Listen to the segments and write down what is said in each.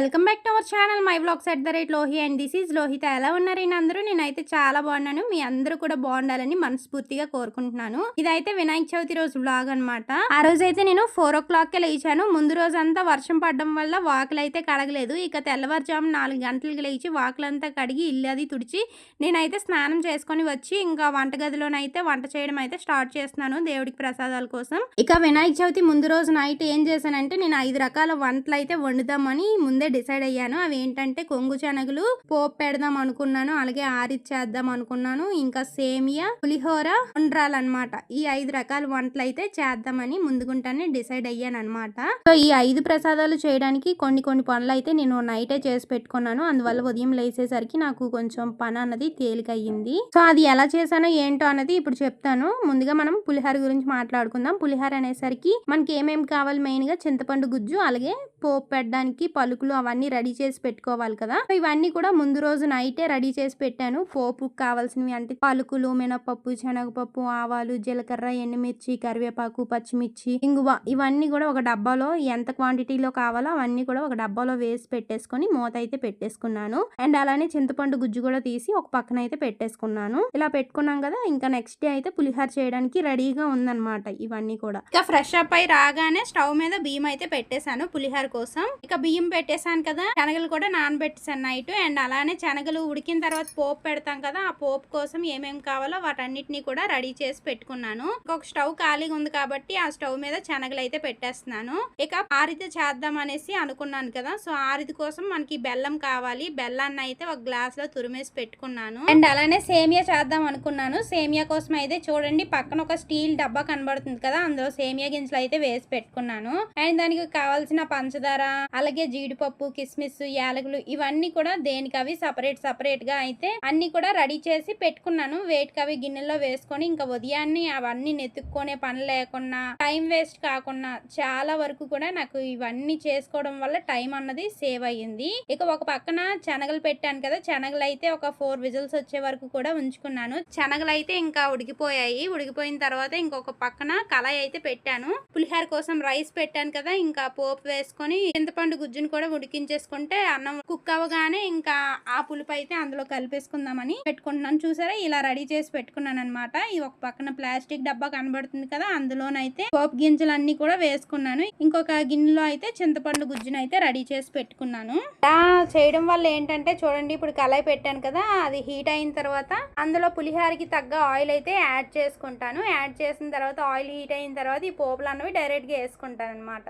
Welcome back to our channel. My blogs at the rate Lohi and this is Lohitha. ఎలా ఉన్నారు ఈయన అందరూ? నేనైతే చాలా బాగున్నాను. మీ అందరూ కూడా బాగుండాలని మనస్ఫూర్తిగా కోరుకుంటున్నాను. ఇదైతే వినాయక చవితి రోజు బ్లాగ్ అన్నమాట. ఆ రోజు అయితే నేను ఫోర్ ఓ క్లాక్ కే లేచాను. ముందు రోజు అంతా వర్షం పడడం వల్ల వాకులు అయితే కడగలేదు. ఇక తెల్లవారుజాము నాలుగు గంటలకు లేచి వాకులంతా కడిగి ఇల్లు అది తుడిచి నేనైతే స్నానం చేసుకొని వచ్చి ఇంకా వంటగదిలోనైతే వంట చేయడం అయితే స్టార్ట్ చేస్తున్నాను దేవుడికి ప్రసాదాల కోసం. ఇక వినాయక చవితి ముందు రోజు నైట్ ఏం చేశానంటే నేను ఐదు రకాల వంటలు అయితే వండుదామని ముందే డిసైడ్ అయ్యాను. అవి ఏంటంటే కొంగు శనగలు పోపు పెడదాం అనుకున్నాను. అలాగే ఆరిచ్చేద్దాం అనుకున్నాను. ఇంకా సేమియా పులిహోర ఉండ్రాలన్నమాట. ఈ ఐదు రకాల వంటలు అయితే చేద్దామని ముందుగుంటానే డిసైడ్ అయ్యాను అనమాట సో ఈ ఐదు ప్రసాదాలు చేయడానికి కొన్ని కొన్ని పనులు అయితే నేను నైటే చేసి పెట్టుకున్నాను. అందువల్ల ఉదయం లేసేసరికి నాకు కొంచెం పని అన్నది తేలికయ్యింది. సో అది ఎలా చేశానో ఏంటో అన్నది ఇప్పుడు చెప్తాను. ముందుగా మనం పులిహోర గురించి మాట్లాడుకుందాం. పులిహోర అనేసరికి మనకి ఏమేమి కావాలి మెయిన్గా చింతపండు గుజ్జు అలాగే పోపు పెట్టడానికి పలుకులు అవన్నీ రెడీ చేసి పెట్టుకోవాలి కదా. ఇవన్నీ కూడా ముందు రోజు నైటే రెడీ చేసి పెట్టాను. పోపు కావాల్సినవి అంటే పలుకులు మినపప్పు శనగపప్పు ఆవాలు జీలకర్ర ఎండుమిర్చి కరివేపాకు పచ్చిమిర్చి ఇంగువ ఇవన్నీ కూడా ఒక డబ్బాలో ఎంత క్వాంటిటీలో కావాలో అవన్నీ కూడా ఒక డబ్బాలో వేసి పెట్టేసుకొని మూత అయితే పెట్టేసుకున్నాను. అండ్ అలానే చింతపండు గుజ్జు కూడా తీసి ఒక పక్కన అయితే పెట్టేసుకున్నాను. ఇలా పెట్టుకున్నాం కదా ఇంకా నెక్స్ట్ డే అయితే పులిహోర చేయడానికి రెడీగా ఉందన్నమాట ఇవన్నీ కూడా. ఇక ఫ్రెష్ అప్ అయి రాగానే స్టవ్ మీద బియ్యం అయితే పెట్టేశాను పులిహోర కోసం. ఇక బియ్యం చేశాను కదా. శనగలు కూడా నానబెట్టేసాను నైట్. అండ్ అలానే శనగలు ఉడికిన తర్వాత పోపు పెడతాం కదా ఆ పోపు కోసం ఏమేమి కావాలో వాటన్నిటిని కూడా రెడీ చేసి పెట్టుకున్నాను. ఒక స్టవ్ ఖాళీగా ఉంది కాబట్టి ఆ స్టవ్ మీద శనగలు అయితే పెట్టేస్తున్నాను. ఇక ఆరిది చేద్దాం అనేసి అనుకున్నాను కదా. సో ఆరిది కోసం మనకి బెల్లం కావాలి. బెల్లాన్ని అయితే ఒక గ్లాస్లో తురిమేసి పెట్టుకున్నాను. అండ్ అలానే సేమియా చేద్దాం అనుకున్నాను. సేమియా కోసం అయితే చూడండి పక్కన ఒక స్టీల్ డబ్బా కనబడుతుంది కదా. అందులో సేమియా గింజలు అయితే వేసి పెట్టుకున్నాను. అండ్ దానికి కావాల్సిన పంచదార అలాగే జీడిపప్పు కిస్మిస్ యాలకులు ఇవన్నీ కూడా దేనికి అవి సపరేట్ సపరేట్గా అయితే అన్ని కూడా రెడీ చేసి పెట్టుకున్నాను. వేటికి అవి గిన్నెల్లో వేసుకొని ఇంకా ఉదయాన్నే అవన్నీ నెతుక్కునే పని లేకుండా టైం వేస్ట్ కాకుండా చాలా వరకు కూడా నాకు ఇవన్నీ చేసుకోవడం వల్ల టైం అన్నది సేవ్ అయ్యింది. ఇక ఒక పక్కన శనగలు పెట్టాను కదా శనగలు అయితే ఒక ఫోర్ విజిల్స్ వచ్చే వరకు కూడా ఉంచుకున్నాను. శనగలు అయితే ఇంకా ఉడికిపోయాయి. ఉడికిపోయిన తర్వాత ఇంకొక పక్కన కళాయి అయితే పెట్టాను. పులిహోర కోసం రైస్ పెట్టాను కదా ఇంకా పోపు వేసుకొని చింతపండు గుజ్జును కూడా ఉడికించేసుకుంటే అన్నం కుక్ అవ్వగానే ఇంకా ఆ పులుపు అయితే అందులో కలిపేసుకుందామని పెట్టుకుంటున్నాను. చూసారా? ఇలా రెడీ చేసి పెట్టుకున్నాను అనమాట ఇది ఒక పక్కన ప్లాస్టిక్ డబ్బా కనబడుతుంది కదా అందులోనైతే పోపు గింజలన్నీ కూడా వేసుకున్నాను. ఇంకొక గిన్నెలో అయితే చింతపండు గుజ్జును అయితే రెడీ చేసి పెట్టుకున్నాను. ఇలా చేయడం వల్ల ఏంటంటే చూడండి ఇప్పుడు కళాయి పెట్టాను కదా అది హీట్ అయిన తర్వాత అందులో పులిహోరకి తగ్గ ఆయిల్ అయితే యాడ్ చేసుకుంటాను. యాడ్ చేసిన తర్వాత ఆయిల్ హీట్ అయిన తర్వాత ఈ పోపులు అన్నవి డైరెక్ట్గా వేసుకుంటాను అనమాట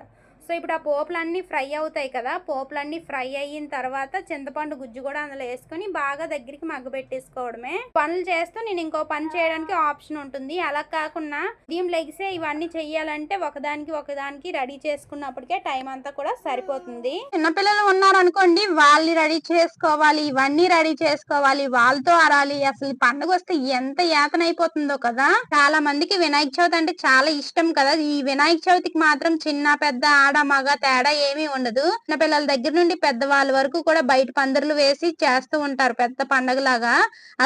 సో ఇప్పుడు ఆ పోపులన్నీ ఫ్రై అవుతాయి కదా పోపులన్నీ ఫ్రై అయిన తర్వాత చింతపండు గుజ్జు కూడా అందులో వేసుకొని బాగా దగ్గరికి మగ్గబెట్టేసుకోవడమే పనులు చేస్తూ నేను ఇంకో పని చేయడానికి ఆప్షన్ ఉంటుంది. అలా కాకుండా ఉదయం లెగిసే ఇవన్నీ చెయ్యాలంటే ఒకదానికి ఒకదానికి రెడీ చేసుకున్నప్పటికే టైం అంతా కూడా సరిపోతుంది. చిన్నపిల్లలు ఉన్నారనుకోండి వాళ్ళని రెడీ చేసుకోవాలి ఇవన్నీ రెడీ చేసుకోవాలి వాళ్ళతో ఆడాలి. అసలు పండుగ వస్తే ఎంత యాతన అయిపోతుందో కదా. చాలా మందికి వినాయక చవితి అంటే చాలా ఇష్టం కదా. ఈ వినాయక చవితికి మాత్రం చిన్న పెద్ద ఆడ మగ తేడా ఏమీ ఉండదు. చిన్న పిల్లల దగ్గర నుండి పెద్దవాళ్ళ వరకు కూడా బయట పందిర్లు వేసి చేస్తూ ఉంటారు పెద్ద పండగలాగా.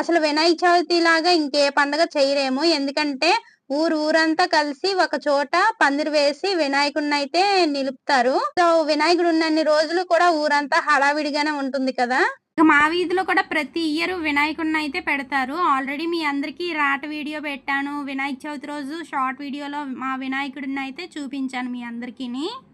అసలు వినాయక చవితి లాగా ఇంకే పండగ చేయలేము ఎందుకంటే ఊరు ఊరంతా కలిసి ఒక చోట పందిరి వేసి వినాయకుడిని అయితే నిలుపుతారు. సో వినాయకుడు ఉన్నన్ని రోజులు కూడా ఊరంతా హడావిడిగానే ఉంటుంది కదా. మా వీధిలో కూడా ప్రతి ఇయర్ వినాయకుడిని అయితే పెడతారు. ఆల్రెడీ మీ అందరికీ రాట వీడియో పెట్టాను. వినాయక చవితి రోజు షార్ట్ వీడియోలో మా వినాయకుడిని అయితే చూపించాను మీ అందరికీ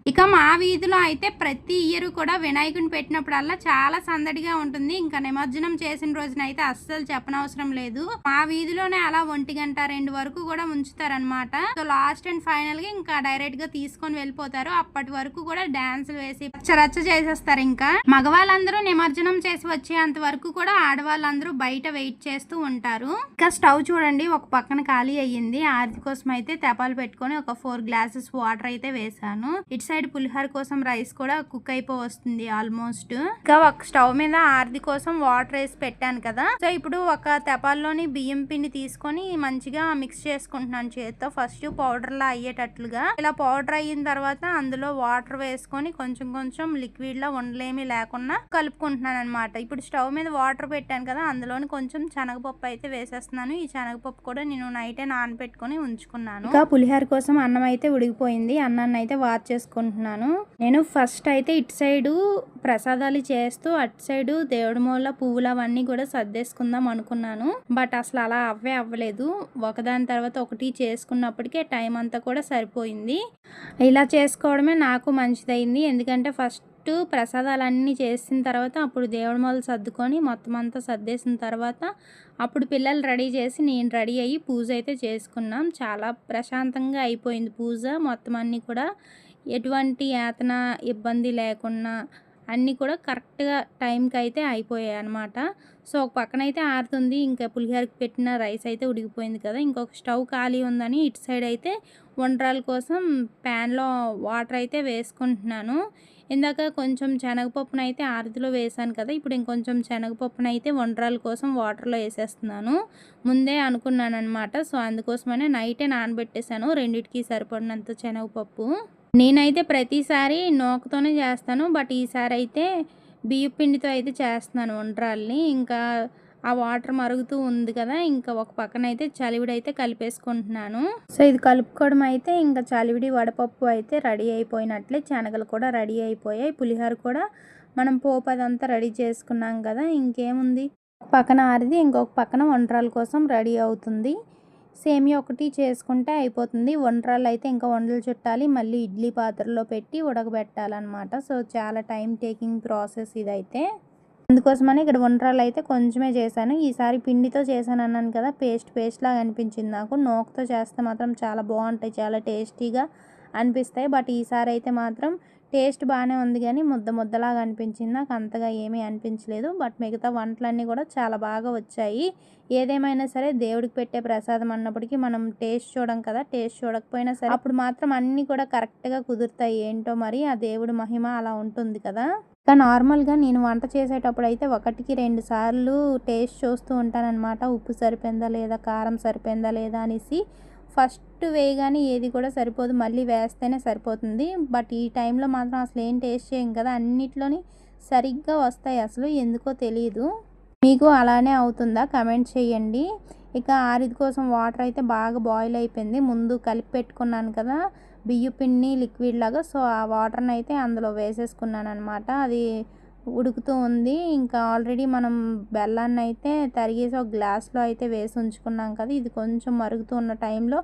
ఇక మా వీధిలో అయితే ప్రతి ఇయర్ కూడా వినాయకుని పెట్టినప్పుడల్లా చాలా సందడిగా ఉంటుంది. ఇంకా నిమజ్జనం చేసిన రోజున అయితే అస్సలు చెప్పనవసరం లేదు. మా వీధిలోనే అలా ఒంటి గంట రెండు వరకు కూడా ఉంచుతారనమాట సో లాస్ట్ అండ్ ఫైనల్గా ఇంకా డైరెక్ట్గా తీసుకొని వెళ్ళిపోతారు. అప్పటి వరకు కూడా డాన్సులు వేసి రచ్చ చేసేస్తారు ఇంకా. మగవాళ్ళందరూ నిమజ్జనం చేసి వచ్చేంత వరకు కూడా ఆడవాళ్ళందరూ బయట వెయిట్ చేస్తూ ఉంటారు. ఇంకా స్టవ్ చూడండి ఒక పక్కన ఖాళీ అయ్యింది. ఆరతి కోసం అయితే తెపాలు పెట్టుకొని ఒక ఫోర్ గ్లాసెస్ వాటర్ అయితే వేసాను ఇట్స్ సైడ్ పులిహోర కోసం రైస్ కూడా కుక్ అయిపో వస్తుంది ఆల్మోస్ట్. ఇంకా ఒక స్టవ్ మీద ఆరతి కోసం వాటర్ వేసి పెట్టాను కదా. సో ఇప్పుడు ఒక తెపాల్లోని బియ్యం పిండి తీసుకొని మంచిగా మిక్స్ చేసుకుంటున్నాను చేత్తో. ఫస్ట్ పౌడర్ లా అయ్యేటట్లుగా. ఇలా పౌడర్ అయిన తర్వాత అందులో వాటర్ వేసుకొని కొంచెం కొంచెం లిక్విడ్ లా ఉండలేమి లేకుండా కలుపుకుంటున్నాను అనమాట ఇప్పుడు స్టవ్ మీద వాటర్ పెట్టాను కదా అందులోని కొంచెం శనగపప్పు అయితే వేసేస్తున్నాను. ఈ శనగపప్పు కూడా నేను నైటే నానబెట్టుకొని ఉంచుకున్నాను. ఇంకా పులిహోర కోసం అన్నం అయితే ఉడికిపోయింది. అన్నాన్ని అయితే వాచ్ అనుకుంటున్నాను. నేను ఫస్ట్ అయితే ఇటు సైడు ప్రసాదాలు చేస్తూ అటు సైడు దేవుడి మూల పువ్వులు అవన్నీ కూడా సర్దేసుకుందాం అనుకున్నాను. బట్ అసలు అలా అవ్వే అవ్వలేదు. ఒకదాని తర్వాత ఒకటి చేసుకున్నప్పటికే టైం అంతా కూడా సరిపోయింది. ఇలా చేసుకోవడమే నాకు మంచిదైంది. ఎందుకంటే ఫస్ట్ ప్రసాదాలన్నీ చేసిన తర్వాత అప్పుడు దేవుడి మొదలు సర్దుకొని మొత్తం అంతా సర్దేసిన తర్వాత అప్పుడు పిల్లలు రెడీ చేసి నేను రెడీ అయ్యి పూజ అయితే చేసుకున్నాం. చాలా ప్రశాంతంగా అయిపోయింది పూజ. మొత్తం అన్నీ కూడా ఎటువంటి యాతన ఇబ్బంది లేకుండా అన్నీ కూడా కరెక్ట్గా టైంకి అయితే అయిపోయాయి అనమాట సో ఒక పక్కన అయితే ఆరుతుంది. ఇంకా పులిహోరకి పెట్టిన రైస్ అయితే ఉడికిపోయింది కదా! ఇంకొక స్టవ్ ఖాళీ ఉందని ఇటు సైడ్ అయితే వంటరాల కోసం ప్యాన్లో వాటర్ అయితే వేసుకుంటున్నాను. ఇందాక కొంచెం శనగపప్పును అయితే ఆరతిలో వేసాను కదా! ఇప్పుడు ఇంకొంచెం శనగపప్పును అయితే వంటరాల కోసం వాటర్లో వేసేస్తున్నాను. ముందే అనుకున్నాను అనమాట సో అందుకోసమనే నైటే నానబెట్టేశాను. రెండిటికి సరిపడినంత శనగపప్పు. నేనైతే ప్రతిసారి నూకతోనే చేస్తాను బట్ ఈసారి అయితే బియ్య పిండితో అయితే చేస్తున్నాను వంటరాల్ని ఇంకా ఆ వాటర్ మరుగుతూ ఉంది కదా ఇంకా ఒక పక్కన అయితే చలివిడి అయితే కలిపేసుకుంటున్నాను. సో ఇది కలుపుకోవడం అయితే ఇంకా చలివిడి వడపప్పు అయితే రెడీ అయిపోయినట్లే శనగలు కూడా రెడీ అయిపోయాయి. పులిహోర కూడా మనం పోపు అదంతా రెడీ చేసుకున్నాం కదా ఇంకేముంది? పక్కన ఆరిది ఇంకొక పక్కన వంటరాల కోసం రెడీ అవుతుంది. సేమియా ఒకటి చేసుకుంటే అయిపోతుంది. వంటరాలు అయితే ఇంకా వండలు చుట్టాలి. మళ్ళీ ఇడ్లీ పాత్రలో పెట్టి ఉడకబెట్టాలన్నమాట. సో చాలా టైం టేకింగ్ ప్రాసెస్ ఇదైతే. అందుకోసమని ఇక్కడ వంటరాలు అయితే కొంచెమే చేశాను. ఈసారి పిండితో చేశాను అన్నాను కదా పేస్ట్ పేస్ట్ లాగా అనిపించింది నాకు. నోకుతో చేస్తే మాత్రం చాలా బాగుంటాయి చాలా టేస్టీగా అనిపిస్తాయి. బట్ ఈసారి అయితే మాత్రం టేస్ట్ బాగానే ఉంది కానీ ముద్ద ముద్దలాగా అనిపించింది. నాకు అంతగా ఏమీ అనిపించలేదు. బట్ మిగతా వంటలన్నీ కూడా చాలా బాగా వచ్చాయి. ఏదేమైనా సరే దేవుడికి పెట్టే ప్రసాదం అన్నప్పటికీ మనం టేస్ట్ చూడం కదా టేస్ట్ చూడకపోయినా సరే అప్పుడు మాత్రం అన్నీ కూడా కరెక్ట్గా కుదురుతాయి. ఏంటో మరి ఆ దేవుడి మహిమ అలా ఉంటుంది కదా. ఇంకా నార్మల్గా నేను వంట చేసేటప్పుడు అయితే ఒకటికి రెండు సార్లు టేస్ట్ చూస్తూ ఉంటానన్నమాట. ఉప్పు సరిపోయిందా లేదా కారం సరిపోయిందా లేదా అనేసి. ఫస్ట్ వేయగానే ఏది కూడా సరిపోదు మళ్ళీ వేస్తేనే సరిపోతుంది. బట్ ఈ టైంలో మాత్రం అసలు ఏం టేస్ట్ చేయం కదా అన్నిట్లోని సరిగ్గా వస్తాయి అసలు ఎందుకో తెలియదు మీకు అలానే అవుతుందా? కమెంట్ చేయండి. ఇక ఆరిది కోసం వాటర్ అయితే బాగా బాయిల్ అయిపోయింది. ముందు కలిపి పెట్టుకున్నాను కదా బియ్య పిండి లిక్విడ్ లాగా. సో ఆ వాటర్ని అయితే అందులో వేసేసుకున్నాను అనమాట అది ఉడుకుతూ ఉంది. ఇంకా ఆల్రెడీ మనం బెల్లాన్ని అయితే తరిగేసి ఒక గ్లాస్లో అయితే వేసి ఉంచుకున్నాం కదా ఇది కొంచెం మరుగుతూ ఉన్న టైంలో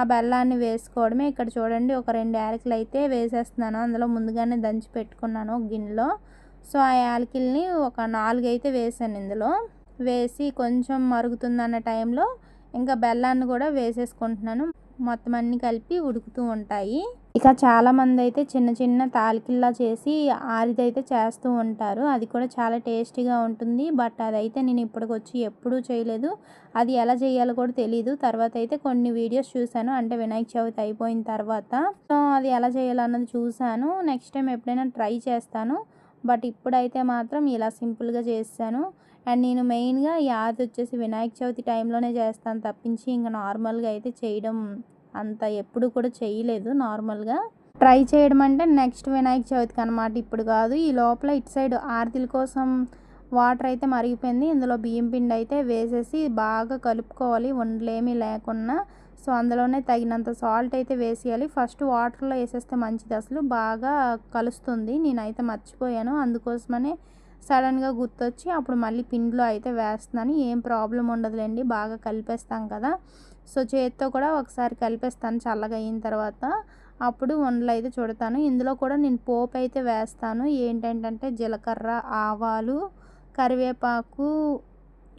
ఆ బెల్లాన్ని వేసుకోవడమే. ఇక్కడ చూడండి ఒక రెండు యాలకులు అయితే వేసేస్తున్నాను. అందులో ముందుగానే దంచి పెట్టుకున్నాను గిన్నెలో. సో ఆ యాలకిల్ని ఒక నాలుగు అయితే వేసాను ఇందులో. వేసి కొంచెం మరుగుతుందన్న టైంలో ఇంకా బెల్లాన్ని కూడా వేసేసుకుంటున్నాను. మొత్తం అన్ని కలిపి ఉడుకుతూ ఉంటాయి. ఇక చాలా మంది అయితే చిన్న చిన్న తాలికిల్లా చేసి ఆరిదైతే చేస్తూ ఉంటారు. అది కూడా చాలా టేస్టీగా ఉంటుంది. బట్ అదైతే నేను ఇప్పటికి వచ్చి ఎప్పుడూ చేయలేదు. అది ఎలా చేయాలో కూడా తెలియదు తర్వాత అయితే కొన్ని వీడియోస్ చూశాను. అంటే వినాయక చవితి అయిపోయిన తర్వాత. సో అది ఎలా చేయాలన్నది చూశాను. నెక్స్ట్ టైం ఎప్పుడైనా ట్రై చేస్తాను. బట్ ఇప్పుడైతే మాత్రం ఇలా సింపుల్గా చేస్తాను అండ్ నేను మెయిన్గా ఈ ఆది వచ్చేసి వినాయక చవితి టైంలోనే చేస్తాను తప్పించి ఇంకా నార్మల్గా అయితే చేయడం అంత ఎప్పుడు కూడా చేయలేదు నార్మల్గా. ట్రై చేయడం అంటే నెక్స్ట్ వినాయక చవితికి అనమాట ఇప్పుడు కాదు. ఈ లోపల ఇటు సైడ్ ఆరతిల కోసం వాటర్ అయితే మరిగిపోయింది. ఇందులో బియ్యం పిండి అయితే వేసేసి బాగా కలుపుకోవాలి. వండలేమీ లేకుండా సో అందులోనే తగినంత సాల్ట్ అయితే వేసేయాలి. ఫస్ట్ వాటర్లో వేసేస్తే మంచిది అసలు. బాగా కలుస్తుంది. నేనైతే మర్చిపోయాను. అందుకోసమనే సడన్గా గుర్తొచ్చి అప్పుడు మళ్ళీ పిండిలో అయితే వేస్తున్నాను. ఏం ప్రాబ్లం ఉండదులేండి బాగా కలిపేస్తాం కదా. సో చేతితో కూడా ఒకసారి కలిపేస్తాను చల్లగా అయిన తర్వాత. అప్పుడు వండలు అయితే చూడతాను. ఇందులో కూడా నేను పోపు అయితే వేస్తాను. ఏంటంటే జీలకర్ర ఆవాలు కరివేపాకు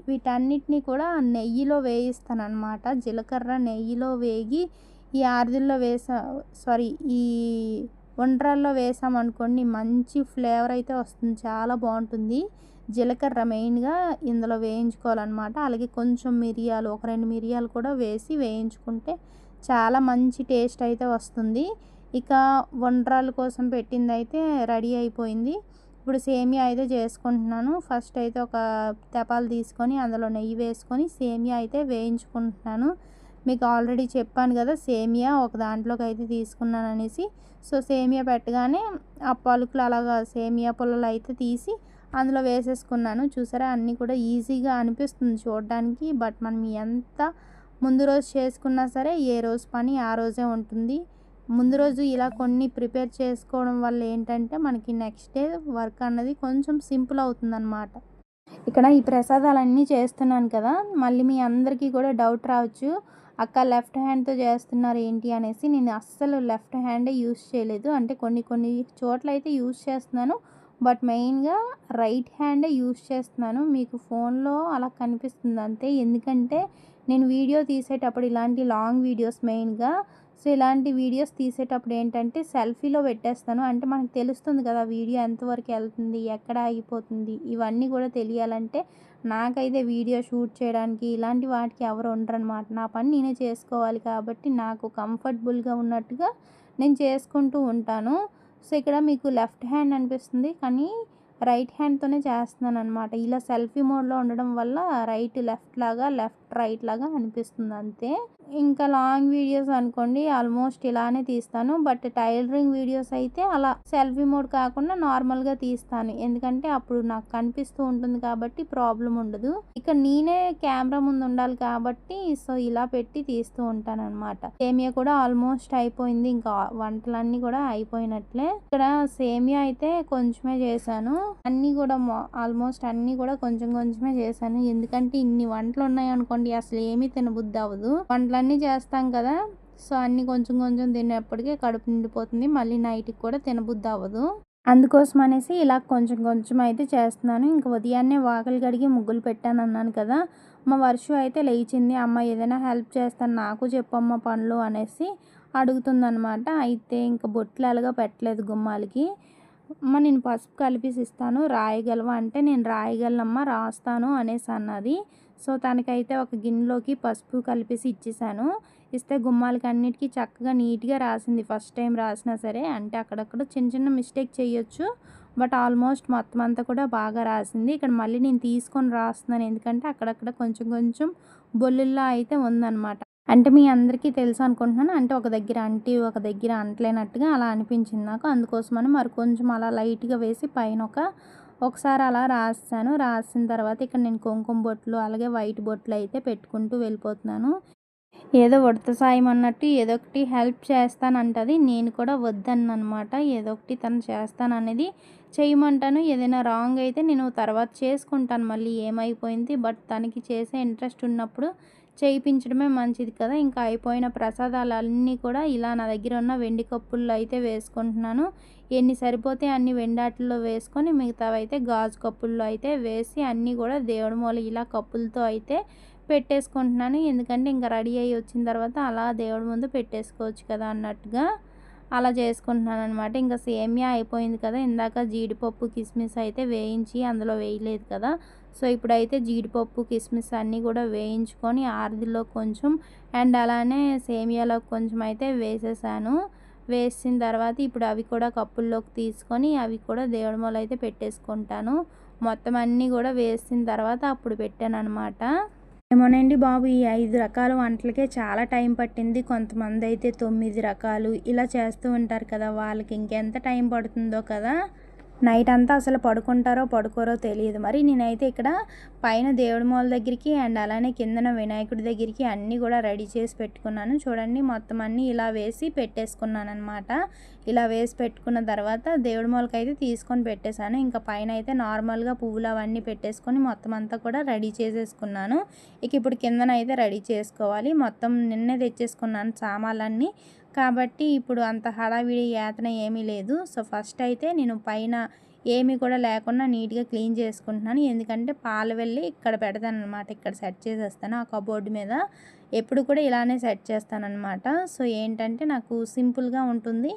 వీటన్నిటిని కూడా నెయ్యిలో వేయిస్తాను అనమాట జీలకర్ర నెయ్యిలో వేగి ఈ ఆరుదిల్లో వేసా సారీ ఈ వండ్రాల్లో వేసామనుకోండి మంచి ఫ్లేవర్ అయితే వస్తుంది. చాలా బాగుంటుంది. జీలకర్ర మెయిన్గా ఇందులో వేయించుకోవాలన్నమాట. అలాగే కొంచెం మిరియాలు ఒక రెండు మిరియాలు కూడా వేసి వేయించుకుంటే చాలా మంచి టేస్ట్ అయితే వస్తుంది. ఇక వండ్రాల కోసం పెట్టింది అయితే రెడీ అయిపోయింది. ఇప్పుడు సేమియా అయితే చేసుకుంటున్నాను. ఫస్ట్ అయితే ఒక తెపాలు తీసుకొని అందులో నెయ్యి వేసుకొని సేమియా అయితే వేయించుకుంటున్నాను. మీకు ఆల్రెడీ చెప్పాను కదా సేమియా ఒక దాంట్లోకి అయితే తీసుకున్నాను అనేసి సో సేమియా పెట్టగానే ఆ పలుకులు అలాగా సేమియా పుల్లలు అయితే తీసి అందులో వేసేసుకున్నాను. చూసారా అన్నీ కూడా ఈజీగా అనిపిస్తుంది చూడడానికి. బట్ మనం ఎంత ముందు రోజు చేసుకున్నా సరే ఏ రోజు పని ఆ రోజే ఉంటుంది. ముందు రోజు ఇలా కొన్ని ప్రిపేర్ చేసుకోవడం వల్ల ఏంటంటే మనకి నెక్స్ట్ డే వర్క్ అన్నది కొంచెం సింపుల్ అవుతుందన్నమాట. ఇక్కడ ఈ ప్రసాదాలన్నీ చేస్తున్నాను కదా మళ్ళీ మీ అందరికీ కూడా డౌట్ రావచ్చు. అక్క లెఫ్ట్ హ్యాండ్తో చేస్తున్నారు ఏంటి అనేసి నేను అస్సలు లెఫ్ట్ హ్యాండే యూస్ చేయలేదు. అంటే కొన్ని కొన్ని చోట్ల అయితే యూస్ చేస్తున్నాను. బట్ మెయిన్గా రైట్ హ్యాండే యూస్ చేస్తున్నాను. మీకు ఫోన్లో అలా కనిపిస్తుంది అంతే. ఎందుకంటే నేను వీడియో తీసేటప్పుడు ఇలాంటి లాంగ్ వీడియోస్ మెయిన్గా. సో ఇలాంటి వీడియోస్ తీసేటప్పుడు ఏంటంటే సెల్ఫీలో పెట్టేస్తాను. అంటే మనకు తెలుస్తుంది కదా వీడియో ఎంతవరకు వెళ్తుంది ఎక్కడ ఆగిపోతుంది ఇవన్నీ కూడా తెలియాలంటే నాకైతే వీడియో షూట్ చేయడానికి ఇలాంటి వాటికి ఎవరు ఉండరనమాట నా పని నేనే చేసుకోవాలి కాబట్టి నాకు కంఫర్టబుల్గా ఉన్నట్టుగా నేను చేసుకుంటూ ఉంటాను. సో ఇక్కడ మీకు లెఫ్ట్ హ్యాండ్ అనిపిస్తుంది కానీ రైట్ హ్యాండ్తోనే చేస్తున్నాను అనమాట ఇలా సెల్ఫీ మోడ్లో ఉండడం వల్ల రైట్ లెఫ్ట్ లాగా లెఫ్ట్ రైట్ లాగా అనిపిస్తుంది అంతే. ఇంకా లాంగ్ వీడియోస్ అనుకోండి ఆల్మోస్ట్ ఇలానే తీస్తాను. బట్ టైలరింగ్ వీడియోస్ అయితే అలా సెల్ఫీ మోడ్ కాకుండా నార్మల్గా తీస్తాను. ఎందుకంటే అప్పుడు నాకు కనిపిస్తూ ఉంటుంది కాబట్టి ప్రాబ్లం ఉండదు. ఇక నేనే కెమెరా ముందు ఉండాలి కాబట్టి సో ఇలా పెట్టి తీస్తూ ఉంటాను అనమాట సేమియా కూడా ఆల్మోస్ట్ అయిపోయింది. ఇంకా వంటలన్నీ కూడా అయిపోయినట్లే. ఇక్కడ సేమియా అయితే కొంచెమే చేశాను. అన్నీ కూడా ఆల్మోస్ట్ అన్నీ కూడా కొంచెం కొంచెమే చేశాను. ఎందుకంటే ఇన్ని వంటలు ఉన్నాయి అనుకోండి అసలు ఏమీ తినబుద్ధి అవ్వదు. వంటలన్నీ చేస్తాం కదా. సో అన్నీ కొంచెం కొంచెం తినేప్పటికే కడుపు నిండిపోతుంది. మళ్ళీ నైట్కి కూడా తినబుద్ధి అవ్వదు. అందుకోసం అనేసి ఇలా కొంచెం కొంచెం అయితే చేస్తున్నాను. ఇంకా ఉదయాన్నే వాకలు కడిగి ముగ్గులు పెట్టాను అన్నాను కదా. మా వర్షం అయితే లేచింది. అమ్మ ఏదైనా హెల్ప్ చేస్తాను నాకు చెప్పమ్మ పనులు అనేసి అడుగుతుందనమాట అయితే ఇంకా బొట్లు అలాగా పెట్టలేదు గుమ్మాలకి. అమ్మ నేను పసుపు కలిపేసి ఇస్తాను. రాయగలవా అంటే నేను రాయగలనమ్మ రాస్తాను అనేసి అన్నది. సో తనకైతే ఒక గిన్నెలోకి పసుపు కలిపేసి ఇచ్చేసాను. ఇస్తే గుమ్మాలకి అన్నిటికీ చక్కగా నీట్గా రాసింది. ఫస్ట్ టైం రాసినా సరే అంటే అక్కడక్కడ చిన్న చిన్న మిస్టేక్ చేయొచ్చు. బట్ ఆల్మోస్ట్ మొత్తం అంతా కూడా బాగా రాసింది. ఇక్కడ మళ్ళీ నేను తీసుకొని రాస్తున్నాను. ఎందుకంటే అక్కడక్కడ కొంచెం కొంచెం బొల్లుల్లో అయితే ఉందన్నమాట. అంటే మీ అందరికీ తెలుసు అనుకుంటున్నాను. అంటే ఒక దగ్గర అంటి ఒక దగ్గర అంటలేనట్టుగా అలా అనిపించింది నాకు. అందుకోసమని మరి కొంచెం అలా లైట్గా వేసి పైన ఒక ఒకసారి అలా రాసాను. రాసిన తర్వాత ఇక్కడ నేను కుంకుమ బొట్లు అలాగే వైట్ బొట్లు అయితే పెట్టుకుంటూ వెళ్ళిపోతున్నాను. ఏదో ఉడత సాయం అన్నట్టు ఏదో ఒకటి హెల్ప్ చేస్తానంటది. నేను కూడా వద్దన్నమాట. ఏదో ఒకటి తను చేస్తాననేది చేయమంటాను. ఏదైనా రాంగ్ అయితే నేను తర్వాత చేసుకుంటాను. మళ్ళీ ఏమైపోయింది? బట్ తనకి చేసే ఇంట్రెస్ట్ ఉన్నప్పుడు చేయించడమే మంచిది కదా. ఇంకా అయిపోయిన ప్రసాదాలు అన్నీ కూడా ఇలా నా దగ్గర ఉన్న వెండి కప్పుల్లో అయితే వేసుకుంటున్నాను. ఎన్ని సరిపోతే అన్ని వెండాటిల్లో వేసుకొని మిగతావి అయితే గాజు కప్పుల్లో అయితే వేసి అన్నీ కూడా దేవుడి మూల ఇలా కప్పులతో అయితే పెట్టేసుకుంటున్నాను. ఎందుకంటే ఇంకా రెడీ అయ్యి వచ్చిన తర్వాత అలా దేవుడి ముందు పెట్టేసుకోవచ్చు కదా అన్నట్టుగా. అలా చేసుకుంటున్నాను అనమాట ఇంకా సేమియా అయిపోయింది కదా ఇందాక జీడిపప్పు కిస్మిస్ అయితే వేయించి అందులో వేయలేదు కదా. సో ఇప్పుడైతే జీడిపప్పు కిస్మిస్ అన్నీ కూడా వేయించుకొని ఆర్దిలో కొంచెం అండ్ అలానే సేమియాలో కొంచెం అయితే వేసేసాను. వేసిన తర్వాత ఇప్పుడు అవి కూడా కప్పుల్లోకి తీసుకొని అవి కూడా దేవుడి మూల అయితే పెట్టేసుకుంటాను. మొత్తం అన్నీ కూడా వేసిన తర్వాత అప్పుడు పెట్టాను అనమాట ఏమోనండి బాబు ఈ ఐదు రకాల వంటలకే చాలా టైం పట్టింది. కొంతమంది అయితే తొమ్మిది రకాలు ఇలా చేస్తూ ఉంటారు కదా వాళ్ళకి ఇంకెంత టైం పడుతుందో కదా. నైట్ అంతా అసలు పడుకుంటారో పడుకోరో తెలియదు. మరి నేనైతే ఇక్కడ పైన దేవుడి మూల దగ్గరికి అండ్ అలానే కిందన వినాయకుడి దగ్గరికి అన్నీ కూడా రెడీ చేసి పెట్టుకున్నాను. చూడండి మొత్తం అన్నీ ఇలా వేసి పెట్టేసుకున్నాను అనమాట ఇలా వేసి పెట్టుకున్న తర్వాత దేవుడి మొలక అయితే తీసుకొని పెట్టేశాను. ఇంకా పైన అయితే నార్మల్గా పువ్వులు అవన్నీ పెట్టేసుకొని మొత్తం అంతా కూడా రెడీ చేసేసుకున్నాను. ఇక ఇప్పుడు కిందన అయితే రెడీ చేసుకోవాలి. మొత్తం నిన్నే తెచ్చేసుకున్నాను సామాన్లన్నీ. కాబట్టి ఇప్పుడు అంత హడావిడి యాతన ఏమీ లేదు. సో ఫస్ట్ అయితే నేను పైన ఏమీ కూడా లేకుండా నీట్గా క్లీన్ చేసుకుంటున్నాను. ఎందుకంటే పాలు వెళ్ళి ఇక్కడ పెడతాను అనమాట ఇక్కడ సెట్ చేసేస్తాను ఆ కబోర్డ్ మీద. ఎప్పుడు కూడా ఇలానే సెట్ చేస్తాను అనమాట సో ఏంటంటే నాకు సింపుల్గా ఉంటుంది.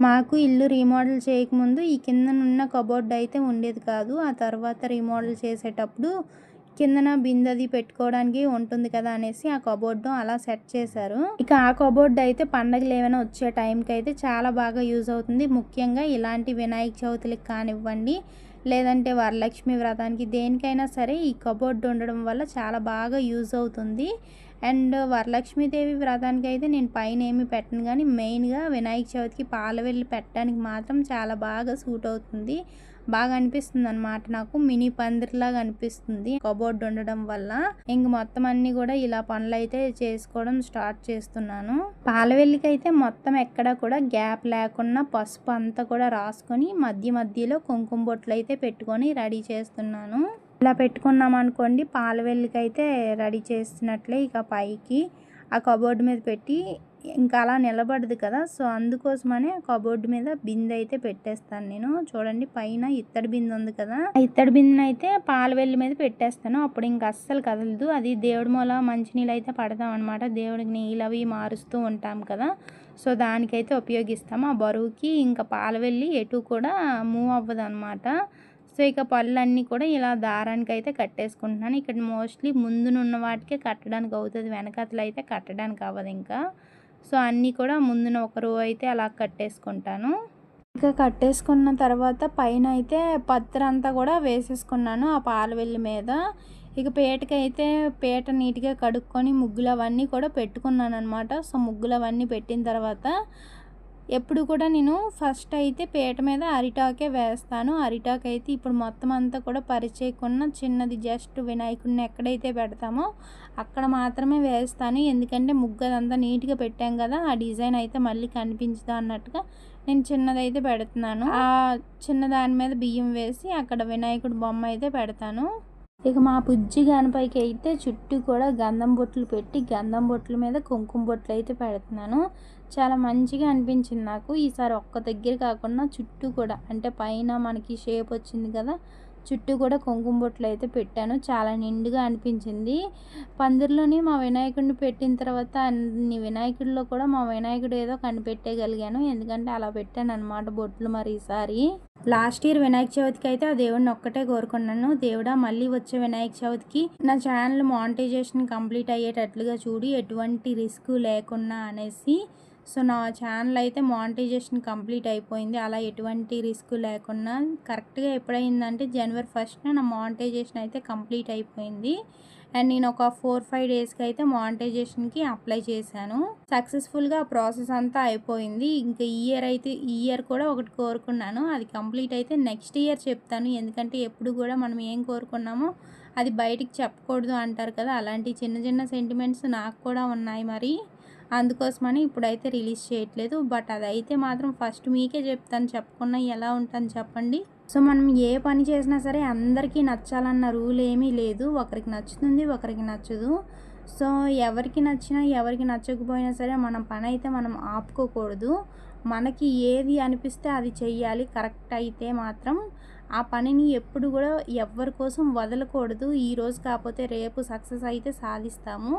మాకు ఇల్లు రీమోడల్ చేయకముందు ఈ కిందనున్న కబోర్డ్ అయితే ఉండేది కాదు. ఆ తర్వాత రీమోడల్ చేసేటప్పుడు కిందన బిందది పెట్టుకోవడానికి ఉంటుంది కదా అనేసి ఆ కబోర్డు అలా సెట్ చేశారు. ఇక ఆ కబోర్డ్ అయితే పండగలు ఏమైనా వచ్చే టైంకి అయితే చాలా బాగా యూజ్ అవుతుంది. ముఖ్యంగా ఇలాంటి వినాయక చవితులకు కానివ్వండి లేదంటే వరలక్ష్మి వ్రతానికి దేనికైనా సరే ఈ కబోర్డ్ ఉండడం వల్ల చాలా బాగా యూజ్ అవుతుంది. అండ్ వరలక్ష్మీదేవి వ్రతానికి అయితే నేను పైన ఏమి పెట్టను కానీ మెయిన్గా వినాయక చవితికి పాలవెల్లి పెట్టడానికి మాత్రం చాలా బాగా సూట్ అవుతుంది. బాగా అనిపిస్తుంది అనమాట నాకు. మినీ పందిరిలాగా అనిపిస్తుంది. కబోర్డ్ ఉండడం వల్ల ఇంక మొత్తం అన్ని కూడా ఇలా పనులు అయితే చేసుకోవడం స్టార్ట్ చేస్తున్నాను. పాలవెల్లికి అయితే మొత్తం ఎక్కడ కూడా గ్యాప్ లేకుండా పసుపు అంతా కూడా రాసుకొని మధ్య మధ్యలో కుంకుమ బొట్లు అయితే పెట్టుకొని రెడీ చేస్తున్నాను. ఇలా పెట్టుకున్నాం అనుకోండి పాలవెల్లికి అయితే రెడీ చేస్తున్నట్లే ఇక పైకి. ఆ కబోర్డ్ మీద పెట్టి ఇంకా అలా నిలబడదు కదా. సో అందుకోసమనే కబోర్డ్ మీద బిందె అయితే పెట్టేస్తాను నేను. చూడండి పైన ఇత్తడి బిందె ఉంది కదా. ఇత్తడి బిందె అయితే పాలవెల్లి మీద పెట్టేస్తాను. అప్పుడు ఇంకా అస్సలు కదలదు. అది దేవుడి మూల మంచినీళ్ళు అయితే పడతాం అనమాట దేవుడికి నీళ్ళు అవి మారుస్తూ ఉంటాం కదా. సో దానికైతే ఉపయోగిస్తాము. ఆ బరువుకి ఇంకా పాలవెల్లి ఎటు కూడా మూవ్ అవ్వదు అనమాట సో ఇక పళ్ళన్నీ కూడా ఇలా దారానికి అయితే కట్టేసుకుంటున్నాను. ఇక్కడ మోస్ట్లీ ముందునున్న వాటికే కట్టడానికి అవుతుంది వెనకతలు అయితే కట్టడానికి అవ్వదు ఇంకా. సో అన్నీ కూడా ముందున ఒక రో అయితే అలా కట్టేసుకుంటాను. ఇక కట్టేసుకున్న తర్వాత పైన అయితే పత్ర అంతా కూడా వేసేసుకున్నాను ఆ పాలవెల్లి మీద. ఇక పేటకైతే పేట నీట్గా కడుక్కొని ముగ్గులు అవన్నీ కూడా పెట్టుకున్నాను అనమాట సో ముగ్గులు అవన్నీ పెట్టిన తర్వాత ఎప్పుడు కూడా నేను ఫస్ట్ అయితే పీట మీద అరిటాకే వేస్తాను. అరిటాక్ అయితే ఇప్పుడు మొత్తం అంతా కూడా పరిచయకున్న చిన్నది జస్ట్ వినాయకుడిని ఎక్కడైతే పెడతామో అక్కడ మాత్రమే వేస్తాను. ఎందుకంటే ముగ్గు అదంతా నీట్గా పెట్టాం కదా ఆ డిజైన్ అయితే మళ్ళీ కనిపించదు అన్నట్టుగా నేను చిన్నదైతే పెడుతున్నాను. ఆ చిన్న దాని మీద బియ్యం వేసి అక్కడ వినాయకుడి బొమ్మ అయితే పెడతాను. ఇక మా పుజ్జి గణపైకి అయితే చుట్టూ కూడా గంధం బొట్లు పెట్టి గంధం బొట్ల మీద కుంకుమ బొట్లు అయితే పెడుతున్నాను. చాలా మంచిగా అనిపించింది నాకు. ఈసారి ఒక్క దగ్గర కాకుండా చుట్టూ కూడా అంటే పైన మనకి షేప్ వచ్చింది కదా చుట్టూ కూడా కుంకుమ బొట్లు అయితే పెట్టాను. చాలా నిండుగా అనిపించింది. పందిరిలోని మా వినాయకుడిని పెట్టిన తర్వాత అన్ని వినాయకుడిలో కూడా మా వినాయకుడు ఏదో కనిపెట్టేయగలిగాను ఎందుకంటే అలా పెట్టాను అనమాట బొట్లు మరి ఈసారి. లాస్ట్ ఇయర్ వినాయక చవితికి అయితే ఆ దేవుడిని ఒక్కటే కోరుకున్నాను. దేవుడా మళ్ళీ వచ్చే వినాయక చవితికి నా ఛానల్ మానిటైజేషన్ కంప్లీట్ అయ్యేటట్లుగా చూడు ఎటువంటి రిస్క్ లేకుండా అనేసి సో నా ఛానల్ అయితే మానిటైజేషన్ కంప్లీట్ అయిపోయింది. అలా ఎటువంటి రిస్క్ లేకుండా కరెక్ట్గా ఎప్పుడైందంటే జనవరి ఫస్ట్న నా మానిటైజేషన్ అయితే కంప్లీట్ అయిపోయింది. అండ్ నేను ఒక ఫోర్ ఫైవ్ డేస్కి అయితే మానిటైజేషన్కి అప్లై చేశాను. సక్సెస్ఫుల్గా ఆ ప్రాసెస్ అంతా అయిపోయింది. ఇంకా ఈ ఇయర్ అయితే ఈ ఇయర్ కూడా ఒకటి కోరుకున్నాను. అది కంప్లీట్ అయితే నెక్స్ట్ ఇయర్ చెప్తాను. ఎందుకంటే ఎప్పుడు కూడా మనం ఏం కోరుకున్నామో అది బయటికి చెప్పకూడదు అంటారు కదా. అలాంటి చిన్న చిన్న సెంటిమెంట్స్ నాకు కూడా ఉన్నాయి మరి. అందుకోసమని ఇప్పుడైతే రిలీజ్ చేయట్లేదు. బట్ అదైతే మాత్రం ఫస్ట్ మీకే చెప్తాను. చెప్పకుండా ఎలా ఉంటుంది చెప్పండి. సో మనం ఏ పని చేసినా సరే అందరికీ నచ్చాలన్న రూల్ ఏమీ లేదు. ఒకరికి నచ్చుతుంది ఒకరికి నచ్చదు. సో ఎవరికి నచ్చినా ఎవరికి నచ్చకపోయినా సరే మన పని అయితే మనం ఆపుకోకూడదు. మనకి ఏది అనిపిస్తే అది చెయ్యాలి. కరెక్ట్ అయితే మాత్రం ఆ పనిని ఎప్పుడు కూడా ఎవరి కోసం వదలకూడదు. ఈరోజు కాకపోతే రేపు సక్సెస్ అయితే సాధిస్తాము.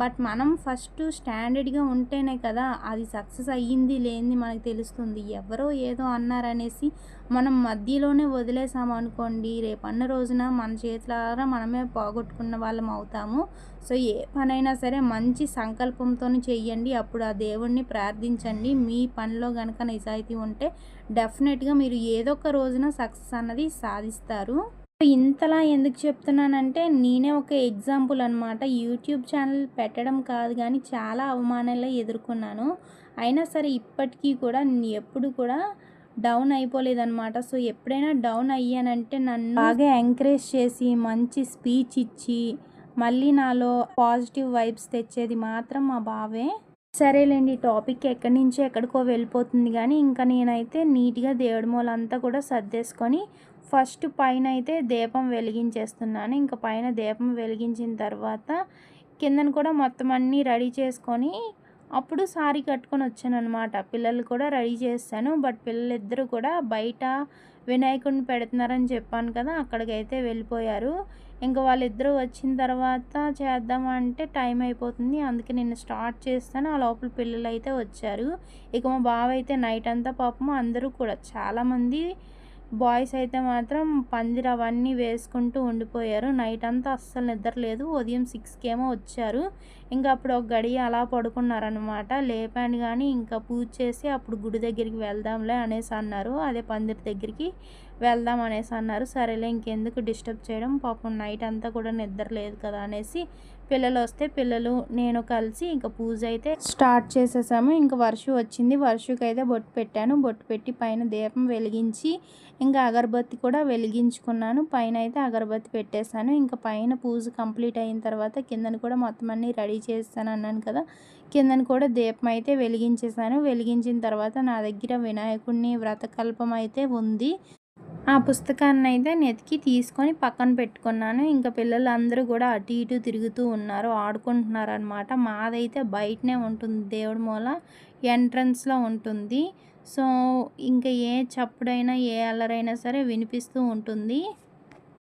బట్ మనం ఫస్ట్ స్టాండర్డ్గా ఉంటేనే కదా అది సక్సెస్ అయ్యింది లేనిది మనకు తెలుస్తుంది. ఎవరో ఏదో అన్నారనేసి మనం మధ్యలోనే వదిలేసాము అనుకోండి రేపన్న రోజున మన చేతులారా మనమే పోగొట్టుకున్న వాళ్ళం అవుతాము. సో ఏ పనైనా సరే మంచి సంకల్పంతో చెయ్యండి. అప్పుడు ఆ దేవుణ్ణి ప్రార్థించండి. మీ పనిలో కనుక నిజాయితీ ఉంటే డెఫినెట్గా మీరు ఏదో ఒక రోజున సక్సెస్ అన్నది సాధిస్తారు. ఇంతలా ఎందుకు చెప్తున్నానంటే నేనే ఒక ఎగ్జాంపుల్ అనమాట యూట్యూబ్ ఛానల్ పెట్టడం కాదు కానీ చాలా అవమానాలే ఎదుర్కొన్నాను. అయినా సరే ఇప్పటికీ కూడా నేను ఎప్పుడు కూడా డౌన్ అయిపోలేదన్నమాట. సో ఎప్పుడైనా డౌన్ అయ్యానంటే నన్ను బాగా ఎంకరేజ్ చేసి మంచి స్పీచ్ ఇచ్చి మళ్ళీ నాలో పాజిటివ్ వైబ్స్ తెచ్చేది మాత్రం మా బావే. సరేలేండి టాపిక్ ఎక్కడి నుంచి ఎక్కడికో వెళ్ళిపోతుంది కానీ ఇంకా నేనైతే నీట్గా దేవుడి మూలంతా కూడా సర్దేసుకొని ఫస్ట్ పైన అయితే దీపం వెలిగించేస్తున్నాను. ఇంకా పైన దీపం వెలిగించిన తర్వాత కిందన కూడా మొత్తం అన్నీ రెడీ చేసుకొని అప్పుడు సారీ కట్టుకొని వచ్చాను అనమాట పిల్లలు కూడా రెడీ చేశాను. బట్ పిల్లలిద్దరూ కూడా బయట వినాయకుడిని పెడుతున్నారని చెప్పాను కదా అక్కడికైతే వెళ్ళిపోయారు. ఇంకా వాళ్ళిద్దరూ వచ్చిన తర్వాత చేద్దామంటే టైం అయిపోతుంది. అందుకే నేను స్టార్ట్ చేస్తాను. ఆ లోపల పిల్లలు అయితే వచ్చారు. ఇక మా బావ అయితే నైట్ అంతా పాపం అందరూ కూడా చాలామంది బాయ్స్ అయితే మాత్రం పందిరి అవన్నీ వేసుకుంటూ ఉండిపోయారు. నైట్ అంతా అస్సలు నిద్ర లేదు. ఉదయం సిక్స్కి ఏమో వచ్చారు. ఇంకా అప్పుడు ఒక గడి అలా పడుకున్నారనమాట లేపాను కానీ ఇంకా పూజ చేసి అప్పుడు గుడి దగ్గరికి వెళ్దాంలే అనేసి అన్నారు. అదే పందిరి దగ్గరికి. వెళ్దాం అనేసి అన్నారు. సరేలే ఇంకెందుకు డిస్టర్బ్ చేయడం? పాపం నైట్ అంతా కూడా నిద్ర లేదు కదా అనేసి పిల్లలు వస్తే పిల్లలు నేను కలిసి ఇంకా పూజ అయితే స్టార్ట్ చేసేసాము. ఇంకా వర్షం వచ్చింది. వర్షకి అయితే బొట్టు పెట్టాను. బొట్టు పెట్టి పైన దీపం వెలిగించి ఇంకా అగరబత్తి కూడా వెలిగించుకున్నాను. పైన అయితే అగరబత్తి పెట్టేశాను. ఇంకా పైన పూజ కంప్లీట్ అయిన తర్వాత కిందన కూడా మొత్తం అన్ని రెడీ చేస్తాను అన్నాను కదా. కిందన కూడా దీపం అయితే వెలిగించేశాను. వెలిగించిన తర్వాత నా దగ్గర వినాయకుడిని వ్రతకల్పం అయితే ఉంది. ఆ పుస్తకాన్ని అయితే నెతికి తీసుకొని పక్కన పెట్టుకున్నాను. ఇంకా పిల్లలు అందరూ కూడా అటు ఇటు తిరుగుతూ ఉన్నారు ఆడుకుంటున్నారు అనమాట మాదైతే బయటనే ఉంటుంది దేవుడి మూల ఎంట్రన్స్లో ఉంటుంది. సో ఇంకా ఏ చప్పుడైనా ఏ అల్లరైనా సరే వినిపిస్తూ ఉంటుంది.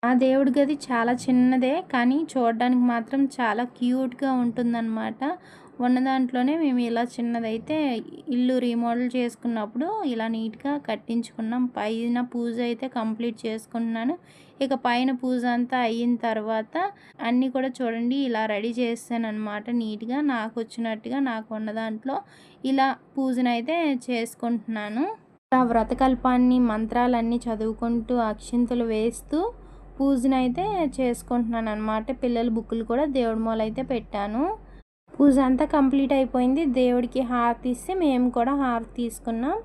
ఆ దేవుడి గది చాలా చిన్నదే కానీ చూడడానికి మాత్రం చాలా క్యూట్గా ఉంటుందన్నమాట. ఉన్న దాంట్లోనే మేము ఇలా చిన్నదైతే ఇల్లు రీమోడల్ చేసుకున్నప్పుడు ఇలా నీట్గా కట్టించుకున్నాం. పైన పూజ అయితే కంప్లీట్ చేసుకుంటున్నాను. ఇక పైన పూజ అంతా అయిన తర్వాత అన్నీ కూడా చూడండి ఇలా రెడీ చేస్తాను అనమాట నీట్గా నాకు వచ్చినట్టుగా నాకు ఉన్న దాంట్లో ఇలా పూజనైతే చేసుకుంటున్నాను. ఆ వ్రతకల్పాన్ని మంత్రాలన్నీ చదువుకుంటూ అక్షింతలు వేస్తూ పూజనైతే చేసుకుంటున్నాను అనమాట పిల్లల బుక్కులు కూడా దేవుడి మూలైతే పెట్టాను. పూజ అంతా కంప్లీట్ అయిపోయింది. దేవుడికి హారతి ఇస్తే మేము కూడా హారతి తీసుకున్నాం.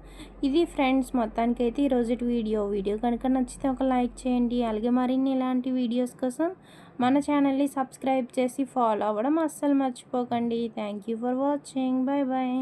ఇది ఫ్రెండ్స్ మొత్తానికి అయితే ఈరోజు వీడియో. వీడియో కనుక నచ్చితే ఒక లైక్ చేయండి. అలాగే మరిన్ని ఇలాంటి వీడియోస్ కోసం మన ఛానల్ని సబ్స్క్రైబ్ చేసి ఫాలో అవ్వడం అస్సలు మర్చిపోకండి. Thank you for watching. Bye bye